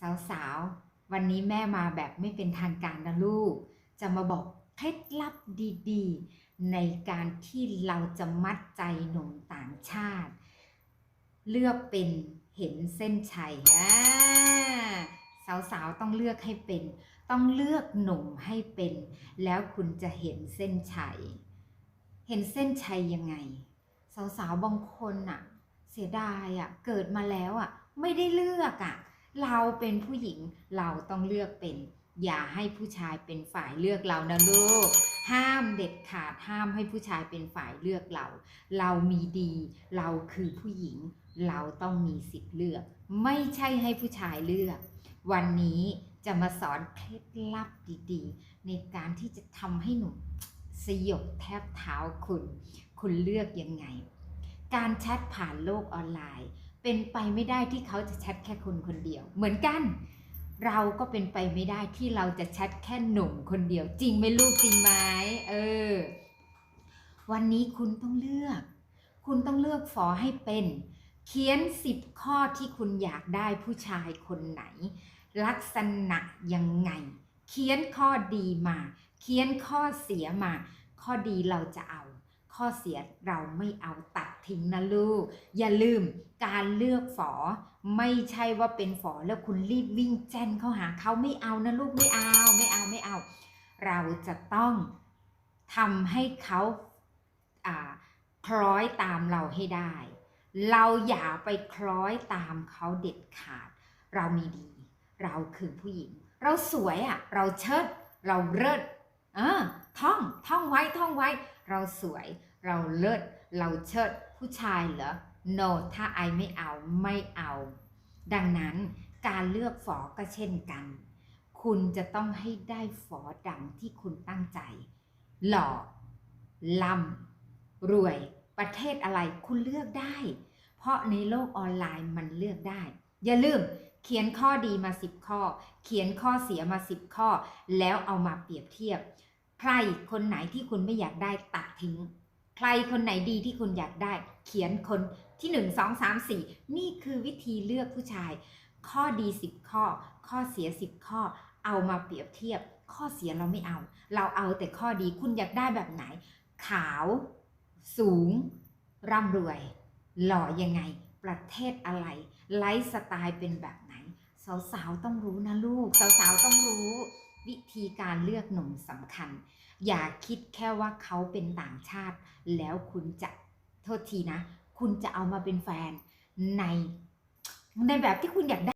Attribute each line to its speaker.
Speaker 1: สาวๆ วันนี้แม่มาแบบไม่เป็นทางการนะลูก จะมาบอกเคล็ดลับดีๆ ในการที่เราจะมัดใจหนุ่มต่างชาติ เลือกเป็นเห็นเส้นชัยสาวๆ ต้องเลือกให้เป็น ต้องเลือกหนุ่มให้เป็น แล้วคุณจะเห็นเส้นชัย เห็นเส้นชัยยังไง สาวๆ บางคนอะเสียดายอะเกิดมาแล้วอะไม่ได้เลือกอะ เราเป็นผู้หญิงเราต้องเลือกเป็น อย่าให้ผู้ชายเป็นฝ่ายเลือกเรานะลูก ห้ามเด็ดขาดห้ามให้ผู้ชายเป็นฝ่ายเลือกเรา เรามีดี เราคือผู้หญิง เราต้องมีสิทธิ์เลือก ไม่ใช่ให้ผู้ชายเลือก วันนี้จะมาสอนเคล็ดลับดีๆ ในการที่จะทำให้หนุ่มสยบแทบเท้าคุณ คุณเลือกยังไง การแชทผ่านโลกออนไลน์ เป็นไปไม่ได้ที่เขาจะแชทแค่คนคนเดียว เหมือนกัน เราก็เป็นไปไม่ได้ที่เราจะแชทแค่หนุ่มคนเดียว จริงไหมลูกจริงไหมเออ วันนี้คุณต้องเลือก คุณต้องเลือกฝอให้เป็น เขียน10ข้อที่คุณอยากได้ผู้ชายคนไหน ลักษณะยังไง เขียนข้อดีมา เขียนข้อเสียมา ข้อดีเราจะเอา ข้อเสียเราไม่เอาตัด ทิ้งนะลูก อย่าลืมการเลือกฝอ ไม่ใช่ว่าเป็นฝอแล้วคุณรีบวิ่งแจ้นเข้าหาเขาไม่เอานะลูกไม่เอาไม่เอาไม่เอา เราจะต้องทำให้เขาอ่าคล้อยตามเราให้ได้ เราอย่าไปคล้อยตามเขาเด็ดขาด เรามีดี เราคือผู้หญิง เราสวยอะ่ะ เราเชิด เราเลิศเออท่อง ท่องไว้ ท่องไว้ เราสวย เราเลิศ เราเชิด ผู้ชายเหรอ no ถ้าไอไม่เอาไม่เอา ดังนั้นการเลือกฝอก็เช่นกัน คุณจะต้องให้ได้ฝอดังที่คุณตั้งใจ หล่อล่ำรวย ประเทศอะไรคุณเลือกได้ เพราะในโลกออนไลน์มันเลือกได้ อย่าลืมเขียนข้อดีมา 10 ข้อ เขียนข้อเสียมา 10 ข้อ แล้วเอามาเปรียบเทียบ ใครคนไหนที่คุณไม่อยากได้ตัดทิ้ง ใครคนไหนดีที่คุณอยากได้ เขียนคนที่ 1 2 3 4 นี่คือวิธีเลือกผู้ชาย ข้อดี 10 ข้อ ข้อเสีย 10 ข้อ เอามาเปรียบเทียบ ข้อเสียเราไม่เอา เราเอาแต่ข้อดีคุณอยากได้แบบไหน ขาว สูง ร่ำรวย หล่อยังไง ประเทศอะไร ไลฟ์สไตล์เป็นแบบไหน สาวๆต้องรู้นะลูก สาวๆต้องรู้ วิธีการเลือกหนุ่มสำคัญ อย่าคิดแค่ว่าเขาเป็นต่างชาติ แล้วคุณจะโทษทีนะ คุณจะเอามาเป็นแฟนในในแบบที่คุณอยากได้